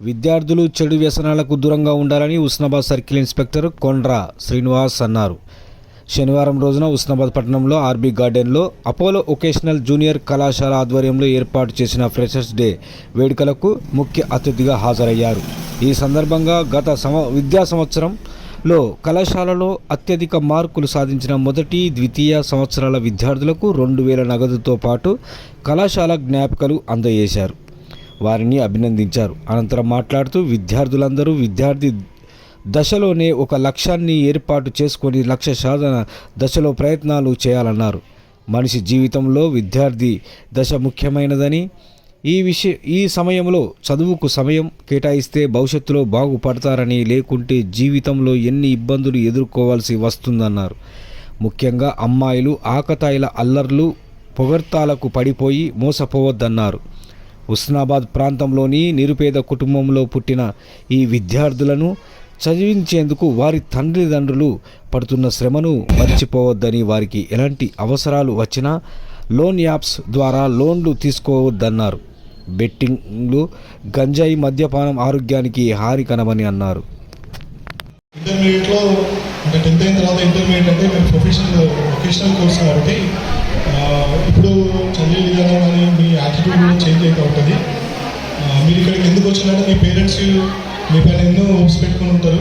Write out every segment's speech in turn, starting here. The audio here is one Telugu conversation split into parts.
విద్యార్థులు చెడు వ్యసనాలకు దూరంగా ఉండాలని ఉస్నాబాద్ సర్కిల్ ఇన్స్పెక్టర్ కొండ్రా శ్రీనివాస్ అన్నారు. శనివారం రోజున ఉస్నాబాద్ పట్టణంలో ఆర్బీ గార్డెన్లో అపోలో ఒకేషనల్ జూనియర్ కళాశాల ఆధ్వర్యంలో ఏర్పాటు చేసిన ఫ్రెషర్స్ డే వేడుకలకు ముఖ్య అతిథిగా హాజరయ్యారు. ఈ సందర్భంగా గత సమ విద్యా సంవత్సరంలో కళాశాలలో అత్యధిక మార్కులు సాధించిన మొదటి ద్వితీయ సంవత్సరాల విద్యార్థులకు రెండు వేల నగదుతో పాటు కళాశాల జ్ఞాపికలు అందజేశారు. వారిని అభినందించారు. అనంతరం మాట్లాడుతూ విద్యార్థులందరూ విద్యార్థి దశలోనే ఒక లక్ష్యాన్ని ఏర్పాటు చేసుకొని లక్ష్య సాధన దశలో ప్రయత్నాలు చేయాలన్నారు. మనిషి జీవితంలో విద్యార్థి దశ ముఖ్యమైనదని ఈ విషయ ఈ సమయంలో చదువుకు సమయం కేటాయిస్తే భవిష్యత్తులో బాగుపడతారని లేకుంటే జీవితంలో ఎన్ని ఇబ్బందులు ఎదుర్కోవాల్సి వస్తుందన్నారు. ముఖ్యంగా అమ్మాయిలు ఆకతాయిల అల్లర్లు పొగడ్తాలకు పడిపోయి మోసపోవద్దన్నారు. ఉస్నాబాద్ ప్రాంతంలోని నిరుపేద కుటుంబంలో పుట్టిన ఈ విద్యార్థులను చదివించేందుకు వారి తండ్రిదండ్రులు పడుతున్న శ్రమను మర్చిపోవద్దని వారికి ఎలాంటి అవసరాలు వచ్చినా లోన్ యాప్స్ ద్వారా లోన్లు తీసుకోవద్దన్నారు. బెట్టింగ్లు గంజాయి మద్యపానం ఆరోగ్యానికి హానికరమని అన్నారు. ఇంటర్మీడియట్లో అంటే టెన్త్ అయిన తర్వాత ఇంటర్మీడియట్ అంటే మేము ప్రొఫెషనల్ వొకేషనల్ కోర్స్ కాబట్టి ఇప్పుడు చదివే విధానం కానీ మీ యాటిట్యూడ్ కూడా చేంజ్ అవుతూ ఉంటుంది. మీరు ఇక్కడికి ఎందుకు వచ్చినట్టు మీ పేరెంట్స్ మీ పైన ఎన్నో హోప్స్ పెట్టుకొని ఉంటారు.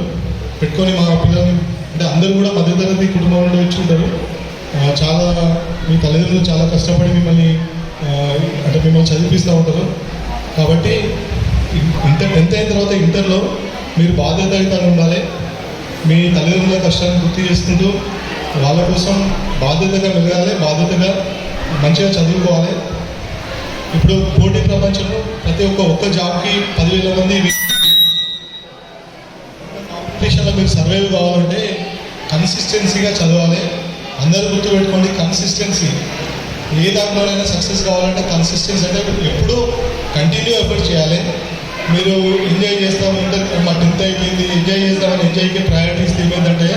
పెట్టుకొని మా పిల్లల్ని అంటే అందరూ కూడా మధ్యతరగతి కుటుంబం నుండి వచ్చి ఉంటారు. చాలా మీ తల్లిదండ్రులు చాలా కష్టపడి మిమ్మల్ని అంటే మిమ్మల్ని చదివిస్తూ ఉంటారు. కాబట్టి ఇంటర్ టెన్త్ అయిన తర్వాత ఇంటర్లో మీరు బాధ్యతగా ఉండాలి. మీ తల్లిదండ్రుల కష్టాన్ని గుర్తు చేసుకుంటూ వాళ్ళ కోసం బాధ్యతగా మెరగాలి బాధ్యతగా మంచిగా చదువుకోవాలి. ఇప్పుడు పోటీ ప్రపంచంలో ప్రతి ఒక్క ఒక్క జాబ్కి పదివేల మంది కాంపిటీషన్లో మీకు సర్వైవ్ కావాలంటే కన్సిస్టెన్సీగా చదవాలి. అందరూ గుర్తుపెట్టుకోండి కన్సిస్టెన్సీ. ఏ దాంట్లోనైనా సక్సెస్ కావాలంటే కన్సిస్టెన్సీ అంటే ఎప్పుడూ కంటిన్యూ ఎఫర్ట్ చేయాలి. మీరు ఎంజాయ్ చేస్తాం ఇంటర్ మా టెన్త్ అయిపోయింది ఎంజాయ్ చేస్తామని ఎంజాయ్కి ప్రయారిటీస్ తీయమంటే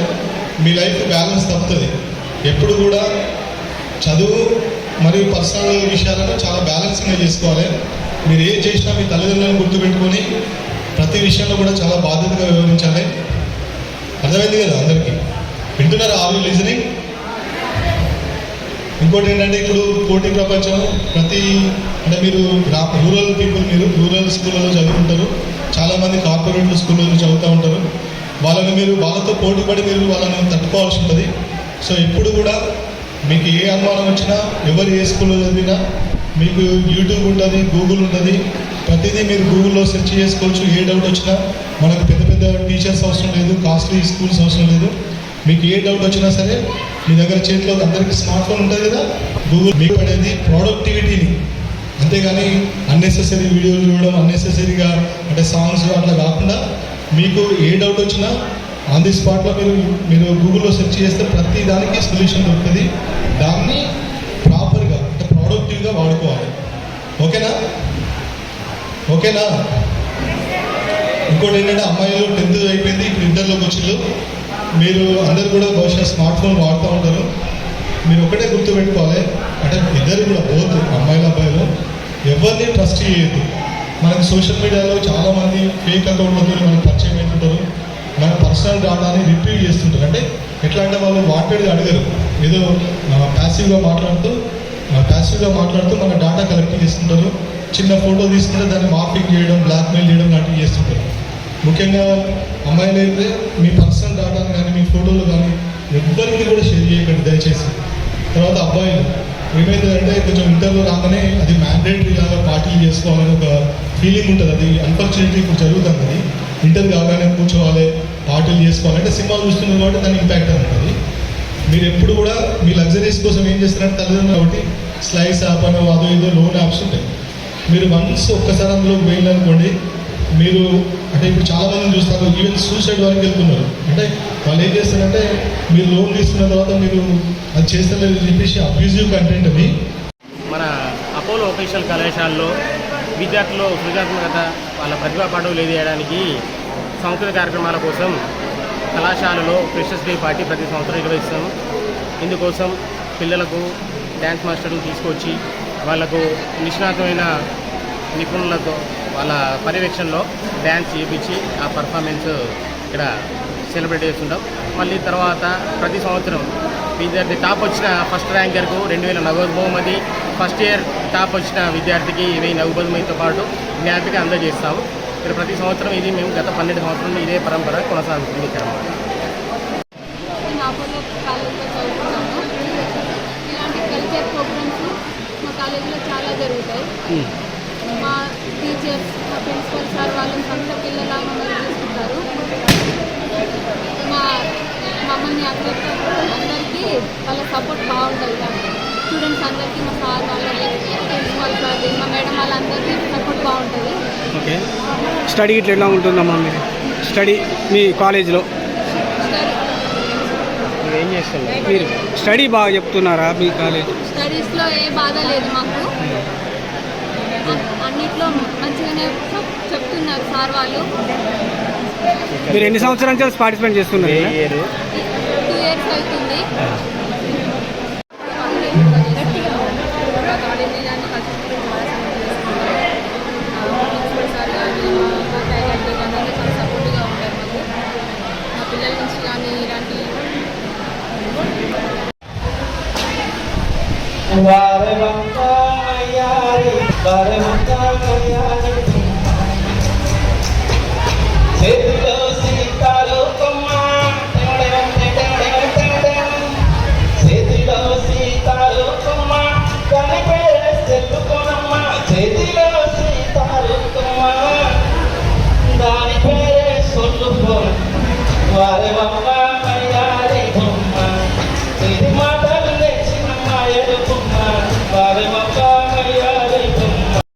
మీ లైఫ్ బ్యాలెన్స్ తప్పుతుంది. ఎప్పుడు కూడా చదువు మరియు పర్సనల్ విషయాలను చాలా బ్యాలెన్సింగ్గా చేసుకోవాలి. మీరు ఏం చేసినా మీ తల్లిదండ్రులను గుర్తుపెట్టుకొని ప్రతి విషయంలో కూడా చాలా బాధ్యతగా వివరించాలి అర్థమైంది కదా అందరికీ? వింటున్నారు? ఆర్ యూ లిజనింగ్ ఇంకోటి ఏంటంటే ఇప్పుడు పోటీ ప్రపంచం ప్రతి అంటే మీరు రూరల్ పీపుల్ మీరు రూరల్ స్కూళ్ళలో చదువుకుంటారు. చాలామంది కార్పొరేట్ స్కూళ్ళలో చదువుతూ ఉంటారు. వాళ్ళని మీరు వాళ్ళతో పోటీ పడి మీరు వాళ్ళని తట్టుకోవాల్సి ఉంటుంది. సో ఎప్పుడు కూడా మీకు ఏ అనుమానం వచ్చినా ఎవరు ఏ స్కూల్లో చదివినా మీకు యూట్యూబ్ ఉంటుంది గూగుల్ ఉంటుంది ప్రతిదీ మీరు గూగుల్లో సెర్చ్ చేసుకోవచ్చు ఏ డౌట్ వచ్చినా. మనకు పెద్ద పెద్ద టీచర్స్ అవసరం లేదు కాస్ట్లీ స్కూల్స్ అవసరం లేదు. మీకు ఏ డౌట్ వచ్చినా సరే మీ దగ్గర చేతిలో అందరికీ స్మార్ట్ ఫోన్ ఉంటుంది కదా గూగుల్ మీకు పడేది ప్రొడక్టివిటీని. అంతేగాని అన్నెసెసరీ వీడియోలు చూడడం అన్నెసెసరీగా అంటే సాంగ్స్ అట్లా కాకుండా మీకు ఏ డౌట్ వచ్చినా ఆన్ ది స్పాట్లో మీరు మీరు గూగుల్లో సెర్చ్ చేస్తే ప్రతి దానికి సొల్యూషన్ దొరుకుతుంది. దాన్ని ప్రాపర్గా అంటే ప్రొడక్టివ్గా వాడుకోవాలి. ఓకేనా? ఓకేనా? ఇంకోటి ఏంటంటే అమ్మాయిలు టెన్త్ అయిపోయింది ఇప్పుడు ఇంటర్లోకి వచ్చిండ్రు మీరు అందరు కూడా బహుశా స్మార్ట్ ఫోన్ వాడుతూ ఉంటారు. మీరు ఒకటే గుర్తుపెట్టుకోవాలి అంటే ఇద్దరు కూడా బోత్ అమ్మాయిల అబ్బాయిలు ఎవరిని ట్రస్ట్ చేయొద్దు. మనకి సోషల్ మీడియాలో చాలామంది ఫేక్ అకౌంట్లతో మనకు పరిచయం అవుతుంటారు మన పర్సనల్ డాటాని రిపీట్ చేస్తుంటారు. అంటే ఎట్లా అంటే వాళ్ళు వాంటెడ్గా అడగరు. ఏదో ప్యాసివ్గా మాట్లాడుతూ ప్యాసివ్గా మాట్లాడుతూ మన డాటా కలెక్ట్ చేస్తుంటారు. చిన్న ఫోటో తీసుకుంటే దాన్ని మాఫింగ్ చేయడం బ్లాక్మెయిల్ చేయడం లాంటివి చేస్తుంటారు. ముఖ్యంగా అమ్మాయిలు అయితే మీ పర్సనల్ డాటాను కానీ మీ ఫోటోలు కానీ ఎవ్వరికి కూడా షేర్ చేయకండి దయచేసి. తర్వాత అబ్బాయిలు అంటే కొంచెం ఇంటర్లో రాగానే అది మ్యాండేటరీగా లాగా పార్టీలు చేసుకోవాలని ఒక ఫీలింగ్ ఉంటుంది. అది అన్ఫార్చునేట్లీ ఇప్పుడు జరుగుతుంది. అది ఇంటర్ కాగానే కూర్చోవాలి పాటలు చేసుకోవాలంటే సినిమాలు చూస్తున్నారు కాబట్టి దాని ఇంపాక్ట్ ఉంటుంది. మీరు ఎప్పుడు కూడా మీ లగ్జరీస్ కోసం ఏం చేస్తారంటే తల్లిదండ్రులు కాబట్టి స్లైస్ యాప్ అనో అదో ఏదో లోన్ యాప్స్ ఉంటాయి. మీరు వన్స్ ఒక్కసారి అందులో వెళ్ళాలనుకోండి మీరు అంటే ఇప్పుడు చాలామంది చూస్తారు ఈవెన్ సూసైడ్ వరకు వెళ్తున్నారు. అంటే వాళ్ళు ఏం చేస్తారంటే మీరు లోన్ తీసుకున్న తర్వాత మీరు అది చేస్తలేదు చెప్పేసి అబ్యూజివ్ కంటెంట్ అది. మన అపోలో ఒఫీషియల్ కళాశాలలో విద్యార్థులు సృజనాత్మకత వాళ్ళ ప్రతిభా పాఠం చేయడానికి సాంస్కృతిక కార్యక్రమాల కోసం కళాశాలలో ఫ్రెషర్స్ డే పార్టీ ప్రతి సంవత్సరం నిర్వహిస్తాము. ఇందుకోసం పిల్లలకు డ్యాన్స్ మాస్టర్లు తీసుకొచ్చి వాళ్ళకు నిష్ణాతమైన నిపుణులతో వాళ్ళ పర్యవేక్షణలో డ్యాన్స్ చేయించి ఆ పర్ఫార్మెన్స్ ఇక్కడ సెలబ్రేట్ చేస్తుంటాం. మళ్ళీ తర్వాత ప్రతి సంవత్సరం విద్యార్థి టాప్ వచ్చిన ఫస్ట్ ర్యాంకర్కు రెండు వేల నగదు బహుమతి ఫస్ట్ ఇయర్ టాప్ వచ్చిన విద్యార్థికి వెయ్యి నగదు బహుమతితో పాటు జ్ఞాపిక అందజేస్తాము. ఇక్కడ ప్రతి సంవత్సరం ఇది మేము గత పన్నెండు సంవత్సరం ఇదే పరంపర కొనసాగుతుంది. ఇక్కడ ఇలాంటి కల్చర్ ప్రోగ్రామ్స్ మా కాలేజీలో చాలా జరుగుతాయి. మా టీచర్స్ ప్రిన్సిపల్ సార్ వాళ్ళు సొంత పిల్లలా మమ్మల్ని చూసుకుంటారు. మా మమ్మల్ని అందరికీ అందరికీ వాళ్ళ సపోర్ట్ బాగుంటుంది. స్టూడెంట్స్ అందరికీ మా సార్ వాళ్ళకి ప్రిన్సిపల్ సార్ మా మేడం వాళ్ళందరికీ సపోర్ట్ బాగుంటుంది. ఓకే. స్టడీ ఇట్లా ఎలా ఉంటుందమ్మా మీరు స్టడీ మీ కాలేజీలో? ఏం చేస్తున్నారు మీరు స్టడీ బాగా చెప్తున్నారా మీ కాలేజ్? స్టడీస్లో ఏ బాధ లేదు మాకు. అన్- అన్నిట్లో మంచిగానే చెప్- చెప్తున్నారు సార్ వాళ్ళు. మీరు ఎన్ని సంవత్సరాల నుంచి పార్టిసిపేట్ చేస్తున్నారు? ఏ ఇక్కడ? ఇయర్ মুস্কানি রানী বারে বাবা ইয়ারি বারে